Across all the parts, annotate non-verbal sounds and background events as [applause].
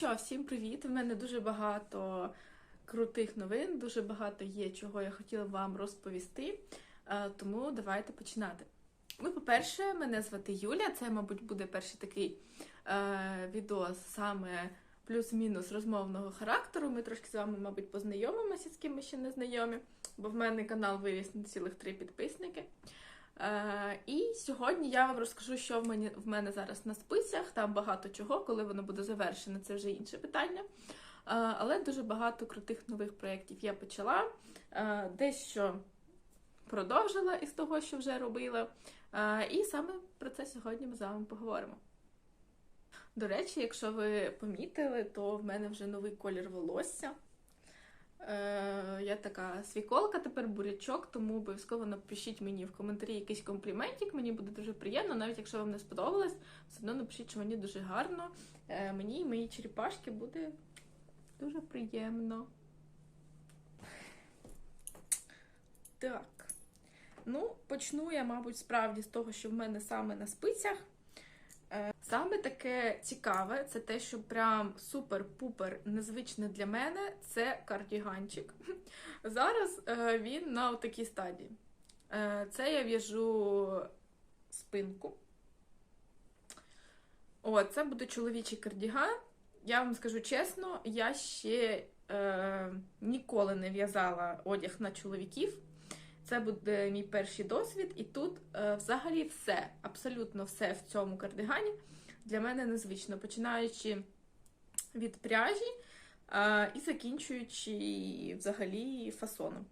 Що, всім привіт! У мене дуже багато крутих новин, дуже багато є, чого я хотіла вам розповісти. Е, Тому давайте починати. Ну, по-перше, мене звати Юля. Це, мабуть, буде перший такий е, відео саме плюс-мінус розмовного характеру. Ми трошки з вами, мабуть, познайомимося, з ким ми ще не знайомі, бо в мене канал виріс на цілих три підписники. Е, і сьогодні я вам розкажу, що в мене, в мене зараз на списях. Там багато чого, коли воно буде завершено, це вже інше питання. Е, але дуже багато крутих нових проєктів я почала. Е, дещо продовжила із того, що вже робила. І саме про це сьогодні ми з вами поговоримо. До речі, якщо ви помітили, то в мене вже новий колір волосся. Е, я така свіколка, тепер бурячок, тому обов'язково напишіть мені в коментарі якийсь компліментик. Мені буде дуже приємно, навіть якщо вам не сподобалось, все одно напишіть, що мені дуже гарно. Е, мені і моїй черепашки буде дуже приємно. Так. Ну, почну я, мабуть, справді з того, що в мене саме на спицях. Саме таке цікаве, це те, що прям супер-пупер незвичне для мене, це кардіганчик. [laughs] Зараз е, він на такій стадії. Е, Це я в'яжу спинку. О, це буде чоловічий кардіган. Я вам скажу чесно, я ще е, ніколи не в'язала одяг на чоловіків. Це буде мій перший досвід, і тут е, взагалі все, абсолютно все в цьому кардигані для мене незвично, починаючи від пряжі і закінчуючи взагалі фасоном.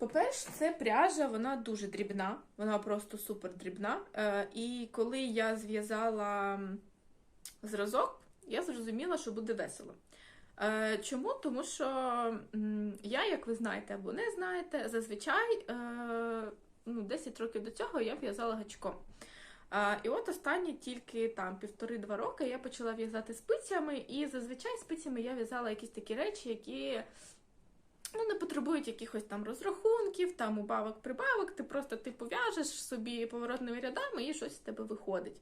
По-перше, це пряжа, вона дуже дрібна, вона просто супер дрібна. Е, і коли я зв'язала зразок, я зрозуміла, що буде весело. Е, Чому? Тому що я, як ви знаєте або не знаєте, зазвичай е, ну, 10 років до цього я в'язала гачком. І от останні тільки там півтори-два роки я почала в'язати спицями, і зазвичай спицями я в'язала якісь такі речі, які ну, не потребують якихось там розрахунків, там убавок, прибавок. Ти просто типу в'яжеш собі поворотними рядами і щось з тебе виходить.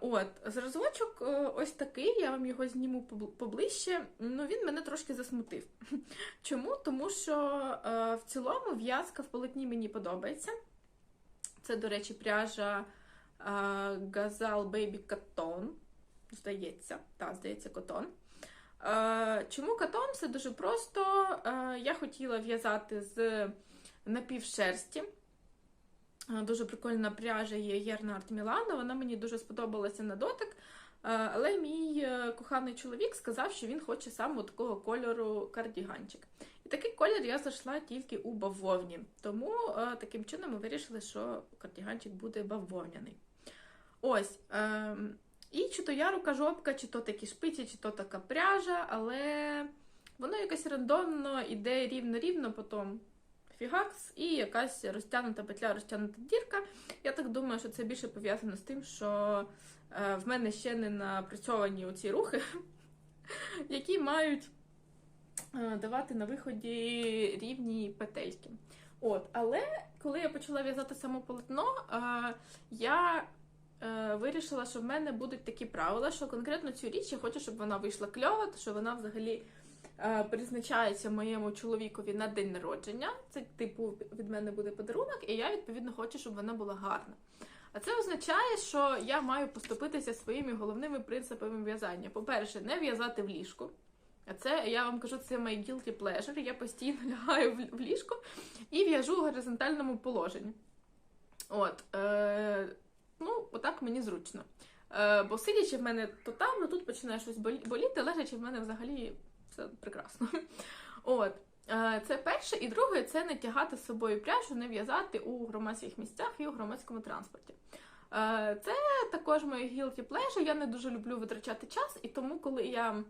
От, зразочок е, ось такий, я вам його зніму поближче. Ну, він мене трошки засмутив. [laughs] Чому? Тому що е, в цілому в'язка в полотні мені подобається. Це, до речі, пряжа Газал Baby Cotton. Здається, так, здається, котон. Чому катон? Це дуже просто. Я хотіла в'язати з напівшерсті. Дуже прикольна пряжа є Єрна Арт Мілано. Вона мені дуже сподобалася на дотик. Е, Але мій е, коханий чоловік сказав, що він хоче саме такого кольору кардіганчик. І такий колір я знайшла тільки у бавовні. Тому е, таким чином ми вирішили, що кардіганчик буде бавовняний. Ось. Е, і чи то ярука жопка, чи то такі шпиці, чи то така пряжа, але воно якось рандомно іде рівно-рівно, потім фігакс і якась розтягнута петля, розтягнута дірка. Я так думаю, що це більше пов'язано з тим, що е, в мене ще не напрацьовані оці рухи, [laughs] які мають е, давати на виході рівні петельки. От, але коли я почала в'язати само полотно, е, я вирішила, що в мене будуть такі правила, що конкретно цю річ я хочу, щоб вона вийшла кльова, що вона взагалі призначається моєму чоловікові на день народження. Це, типу, від мене буде подарунок, і я відповідно хочу, щоб вона була гарна. А це означає, що я маю поступитися своїми головними принципами в'язання. По-перше, не в'язати в ліжку. А це я вам кажу, це my guilty pleasure. Я постійно [laughs] лягаю в- ліжко і в'яжу в горизонтальному положенні. От, е, ну, отак мені зручно. Е, бо сидячи в мене то там, ну тут починає щось болі- боліти, лежачи в мене взагалі все прекрасно. [laughs] От. Е, Це перше, і друге це не тягати з собою пряжу, не в'язати у громадських місцях і у громадському транспорті. Е, Це також моє guilty pleasure. Я не дуже люблю витрачати час, і тому, коли я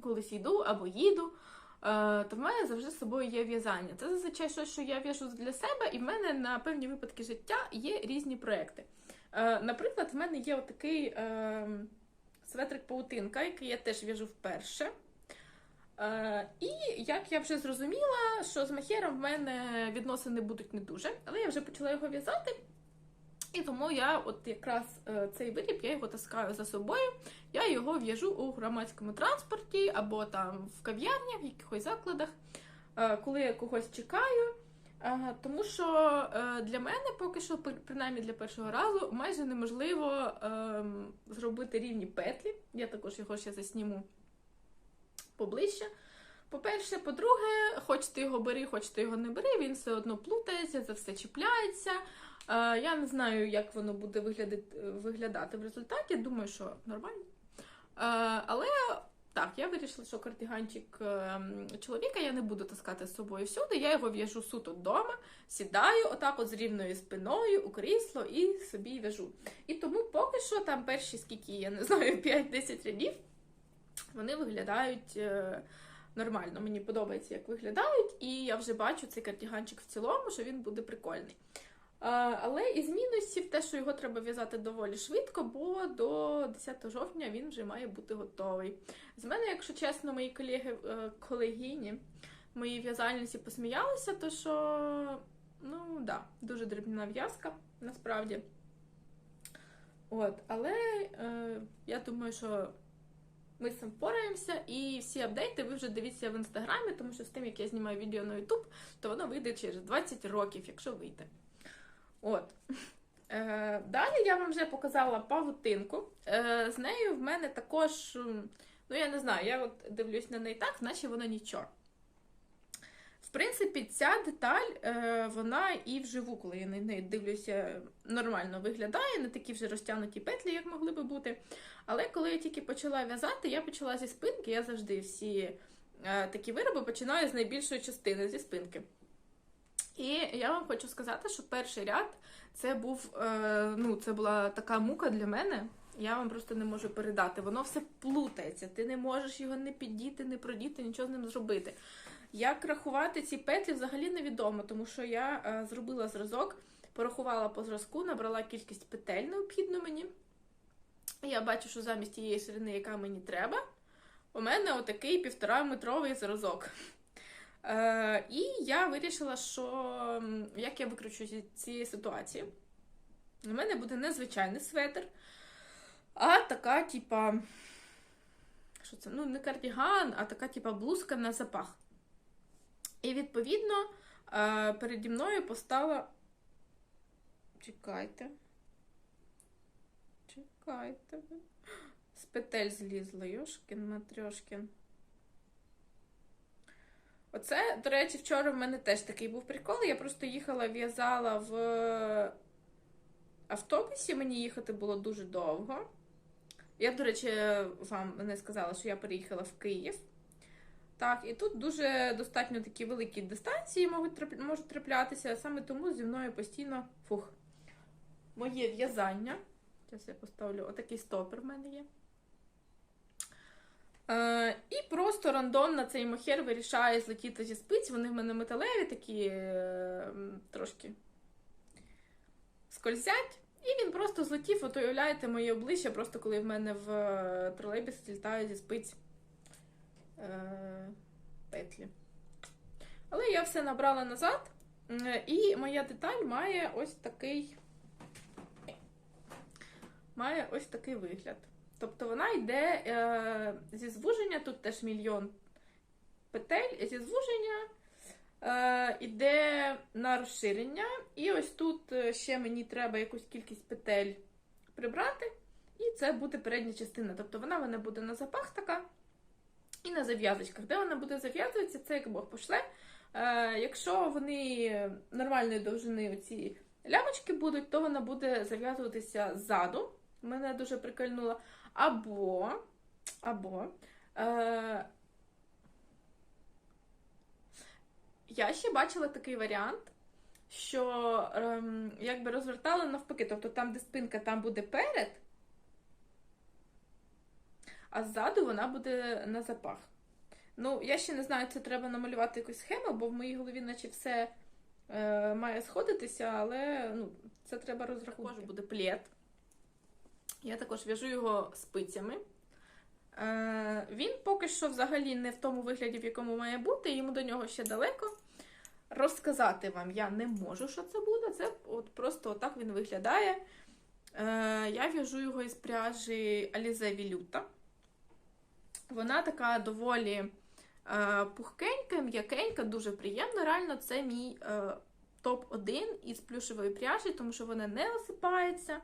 колись йду або їду, е, то в мене завжди з собою є в'язання. Це зазвичай щось, що я в'яжу для себе, і в мене на певні випадки життя є різні проекти. Наприклад, в мене є отакий е, светрик паутинка, який я теж в'яжу вперше. Е, і як я вже зрозуміла, що з махером в мене відносини будуть не дуже, але я вже почала його в'язати. І тому я от якраз е, цей виріб я його таскаю за собою. Я його в'яжу у громадському транспорті або там в кав'ярнях, в якихось закладах, е, коли я когось чекаю. Тому що для мене поки що, при- принаймні для першого разу, майже неможливо ем, зробити рівні петлі. Я також його ще засніму поближче. По-перше, по-друге, хоч ти його бери, хоч ти його не бери, він все одно плутається, за все чіпляється. Е, Я не знаю, як воно буде виглядати, в результаті. Думаю, що нормально. Е, Але так, я вирішила, що кардиганчик е, чоловіка я не буду таскати з собою всюди. Я його в'яжу суто вдома, сідаю отак от з рівною спиною у крісло і собі в'яжу. І тому поки що там перші скільки, я не знаю, [laughs] 5-10 рядів, вони виглядають. е, Нормально, мені подобається, як виглядають, і я вже бачу цей кардіганчик в цілому, що він буде прикольний. Але із мінусів те, що його треба в'язати доволі швидко, бо до 10 жовтня він вже має бути готовий. З мене, якщо чесно, мої колеги, е, колегині, мої в'язальниці посміялися, то що, ну да, дуже дрібна в'язка, насправді. От, але е, я думаю, що ми з цим впораємося, і всі апдейти ви вже дивіться в інстаграмі, тому що з тим, як я знімаю відео на Ютуб, то воно вийде через 20 років, якщо вийде. От. Е, далі я вам вже показала павутинку. Е, з нею в мене також, ну я не знаю, я от дивлюсь на неї так, наче вона нічого. В принципі, ця деталь, е, вона і вживу, коли я на неї дивлюся, нормально виглядає, не такі вже розтягнуті петлі, як могли би бути. Але коли я тільки почала в'язати, я почала зі спинки, я завжди всі е, такі вироби починаю з найбільшої частини, зі спинки. І я вам хочу сказати, що перший ряд це був, е, ну, це була така мука для мене. Я вам просто не можу передати. Воно все плутається. Ти не можеш його не піддіти, не продіти, нічого з ним зробити. Як рахувати ці петлі взагалі невідомо, тому що я е, зробила зразок, порахувала по зразку, набрала кількість петель необхідну мені. Я бачу, що замість тієї ширини, яка мені треба, у мене отакий півтора-метровий зразок. Е, і я вирішила, що як я викручу зі цієї ситуації. У мене буде не звичайний светр, а така, типа. Що це? Ну, не кардіган, а така, типа, блузка на запах. І відповідно е, переді мною постала. Чекайте. Чекайте. З петель злізла, Йошкін, Матрьошкін. Оце, до речі, вчора в мене теж такий був прикол. Я просто їхала, в'язала в автобусі, мені їхати було дуже довго. Я, до речі, вам не сказала, що я переїхала в Київ. Так, і тут дуже достатньо такі великі дистанції можуть, можуть траплятися, саме тому зі мною постійно фух. Моє в'язання. Зараз я поставлю отакий стопер в мене є. Е, і просто рандомно цей мохер вирішає злетіти зі спиць. Вони в мене металеві, такі е, трошки скользять. І він просто злетів, от уявляєте моє обличчя, просто коли в мене в е, тролейбусі злітає зі спиць е, петлі. Але я все набрала назад, і моя деталь має ось такий. Має ось такий вигляд. Тобто вона йде е, зі звуження, тут теж мільйон петель, зі звуження е, йде на розширення. І ось тут е, ще мені треба якусь кількість петель прибрати, і це буде передня частина. Тобто вона в мене буде на запах така і на зав'язочках. Де вона буде зав'язуватися, це як Бог пошле. Е, якщо вони нормальної довжини оці лямочки будуть, то вона буде зав'язуватися ззаду. Мене дуже прикольнуло. Або, або е, я ще бачила такий варіант, що ем, якби розвертали навпаки, тобто там, де спинка, там буде перед, а ззаду вона буде на запах. Ну, я ще не знаю, це треба намалювати якусь схему, бо в моїй голові, наче все е, має сходитися, але ну, це треба розрахувати. Також буде плед. Я також в'яжу його спицями. Е, він поки що взагалі не в тому вигляді, в якому має бути, йому до нього ще далеко. розказати вам я не можу, що це буде. Це от просто отак він виглядає. Е, я в'яжу його із пряжі Alize Вілюта. Вона така доволі е, пухкенька, м'якенька, дуже приємна. Реально, це мій е, топ-1 із плюшевої пряжі, тому що вона не осипається.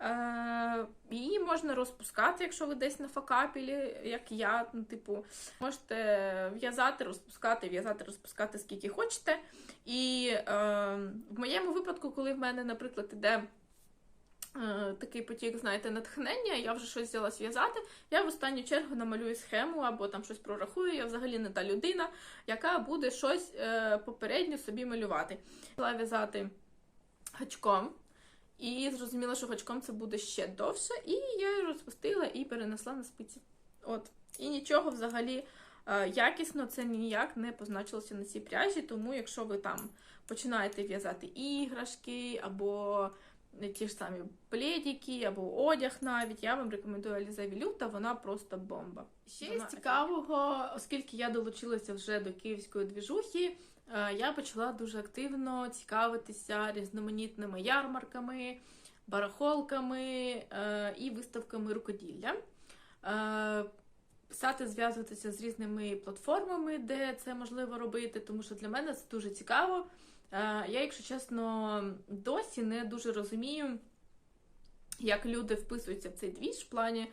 Е, її можна розпускати, якщо ви десь на факапілі, як я. Ну, типу, можете в'язати, розпускати, в'язати, розпускати скільки хочете. І е, в моєму випадку, коли в мене, наприклад, іде е, такий потік, знаєте, натхнення, я вже щось взялась в'язати, я в останню чергу намалюю схему або там щось прорахую. Я взагалі не та людина, яка буде щось е, попередньо собі малювати. Почала в'язати гачком. І зрозуміла, що гачком це буде ще довше, і я розпустила і перенесла на спиці. От. І нічого взагалі е, якісно це ніяк не позначилося на цій пряжі, тому якщо ви там починаєте в'язати іграшки, або ті ж самі пледики, або одяг навіть, я вам рекомендую Аліза Вілюта, вона просто бомба. Ще Вона з цікавого, оскільки я долучилася вже до київської двіжухи, я почала дуже активно цікавитися різноманітними ярмарками, барахолками е, і виставками рукоділля. Е, Писати, зв'язуватися з різними платформами, де це можливо робити, тому що для мене це дуже цікаво. Е, Я, якщо чесно, досі не дуже розумію, як люди вписуються в цей двіж в плані.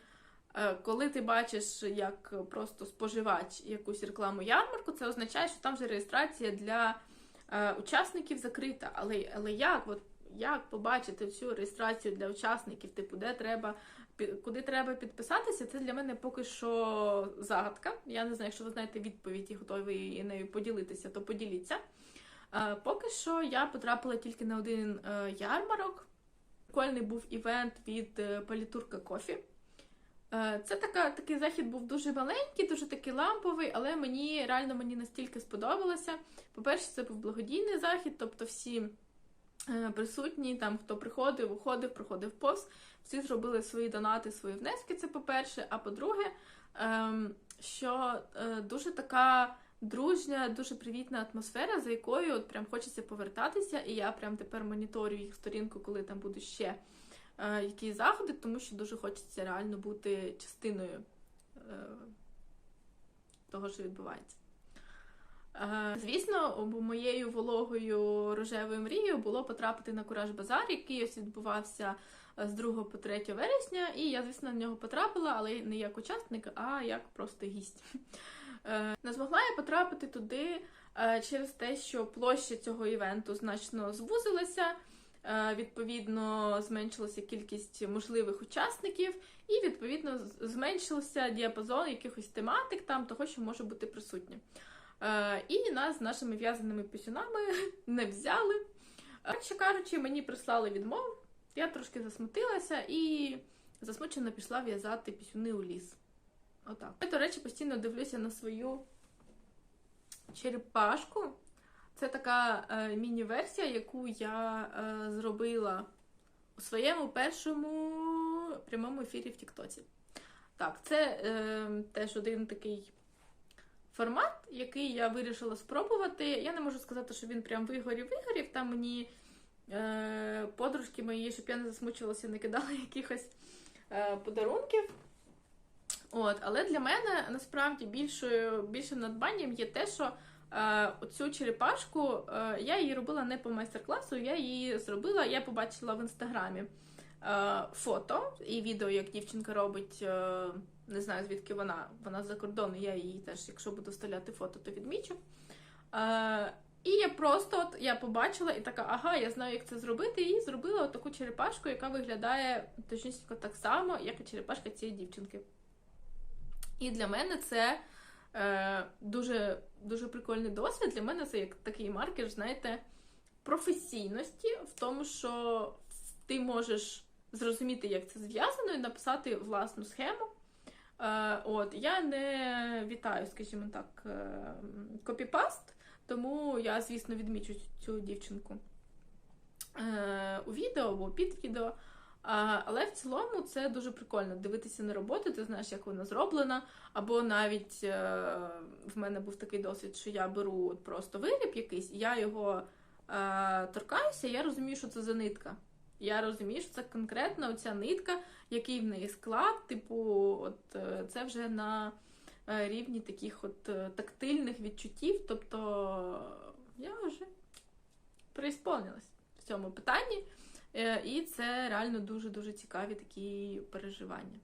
Е, Коли ти бачиш як просто споживач якусь рекламу ярмарку, це означає, що там вже реєстрація для е, учасників закрита. Але, але як? От, як побачити цю реєстрацію для учасників, типу, де треба, куди треба підписатися, це для мене поки що загадка. Я не знаю, якщо ви знаєте відповідь і готові нею поділитися, то поділіться. Е, Поки що я потрапила тільки на один ярмарок. Прикольний був івент від Палітурка Кофі. Е, Це така, такий захід був дуже маленький, дуже такий ламповий, але мені реально мені настільки сподобалося. По-перше, це був благодійний захід, тобто всі е, присутні, там хто приходив, уходив, проходив повз, всі зробили свої донати, свої внески. Це по-перше. А по-друге, ем, що е, дуже така дружня, дуже привітна атмосфера, за якою от прям хочеться повертатися, і я прям тепер моніторю їх сторінку, коли там будуть ще якісь заходи, тому що дуже хочеться реально бути частиною е, того, що відбувається. Е, Звісно, моєю вологою рожевою мрією було потрапити на Кураж Базар, який ось відбувався е, з 2 по 3 вересня, і я, звісно, на нього потрапила, але не як учасник, а як просто гість. Е, Не змогла я потрапити туди е, через те, що площа цього івенту значно звузилася. Е, Відповідно, зменшилася кількість можливих учасників, і відповідно зменшився діапазон якихось тематик там того, що може бути присутнє. Е, І нас з нашими в'язаними пісюнами [laughs] не взяли. Коротше кажучи, мені прислали відмову. Я трошки засмутилася і засмучено пішла в'язати пісюни у ліс. Отак. Я, до речі, постійно дивлюся на свою черепашку. Це така е, міні-версія, яку я е, зробила у своєму першому прямому ефірі в Тіктоці. Так, це е, теж один такий формат, який я вирішила спробувати. Я не можу сказати, що він прям вигорів-вигорів. Там мені е, подружки мої, щоб я не засмучувалася, не кидали [laughs] якихось е, подарунків. От, але для мене насправді більшою, більшим надбанням є те, що е, оцю черепашку е, я її робила не по майстер-класу, я її зробила, я побачила в інстаграмі е, фото і відео, як дівчинка робить. Не знаю звідки вона, вона за кордону, я її теж, якщо буду вставляти фото, то відмічу. І я просто от я побачила і така, ага, я знаю, як це зробити, і зробила таку черепашку, яка виглядає точніше так само, як і черепашка цієї дівчинки. І для мене це е, дуже, дуже прикольний досвід. Для мене це як такий маркер, знаєте, професійності в тому, що ти можеш зрозуміти, як це зв'язано, і написати власну схему. Е, от, я не вітаю, скажімо так, е, копіпаст, тому я, звісно, відмічу цю дівчинку е, у відео або під відео. Але в цілому це дуже прикольно дивитися на роботу, ти знаєш, як вона зроблена. Або навіть е, в мене був такий досвід, що я беру просто виріб якийсь, я його е, торкаюся, і я розумію, що це за нитка. Я розумію, що це конкретно оця нитка, який в неї склад, типу, от е, це вже на рівні таких от тактильних відчуттів. Тобто я вже преісполнилась в цьому питанні. Е, І це реально дуже-дуже цікаві такі переживання.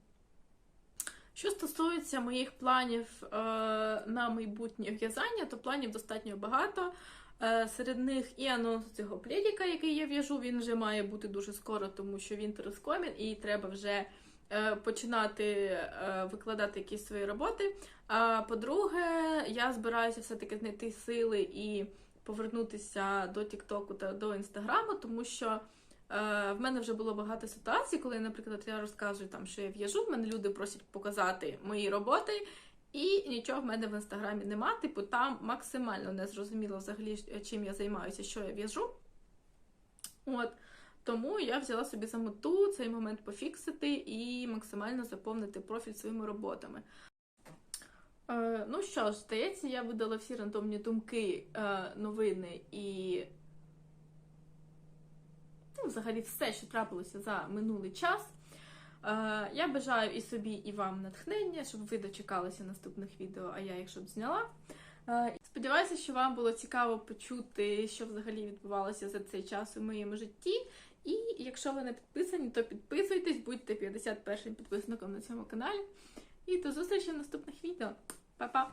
Що стосується моїх планів е, на майбутнє в'язання, то планів достатньо багато. Е, серед них і анонс цього пледіка, який я в'яжу, він вже має бути дуже скоро, тому що він терескомін, і треба вже починати викладати якісь свої роботи. А по-друге, я збираюся все-таки знайти сили і повернутися до Тіктоку та до Інстаграму, тому що. Е, В мене вже було багато ситуацій, коли, наприклад, я розказую там, що я в'яжу, в мене люди просять показати мої роботи, і нічого в мене в інстаграмі нема. Типу, там максимально не зрозуміло взагалі, чим я займаюся, що я в'яжу. От. Тому я взяла собі за мету цей момент пофіксити і максимально заповнити профіль своїми роботами. Е, ну що ж, здається, я видала всі рандомні думки, е, новини і взагалі все, що трапилося за минулий час. Е, я бажаю і собі, і вам натхнення, щоб ви дочекалися наступних відео, а я їх щоб зняла. Е, сподіваюся, що вам було цікаво почути, що взагалі відбувалося за цей час у моєму житті. І якщо ви не підписані, то підписуйтесь, будьте 51 підписником на цьому каналі. І до зустрічі в наступних відео. Па-па!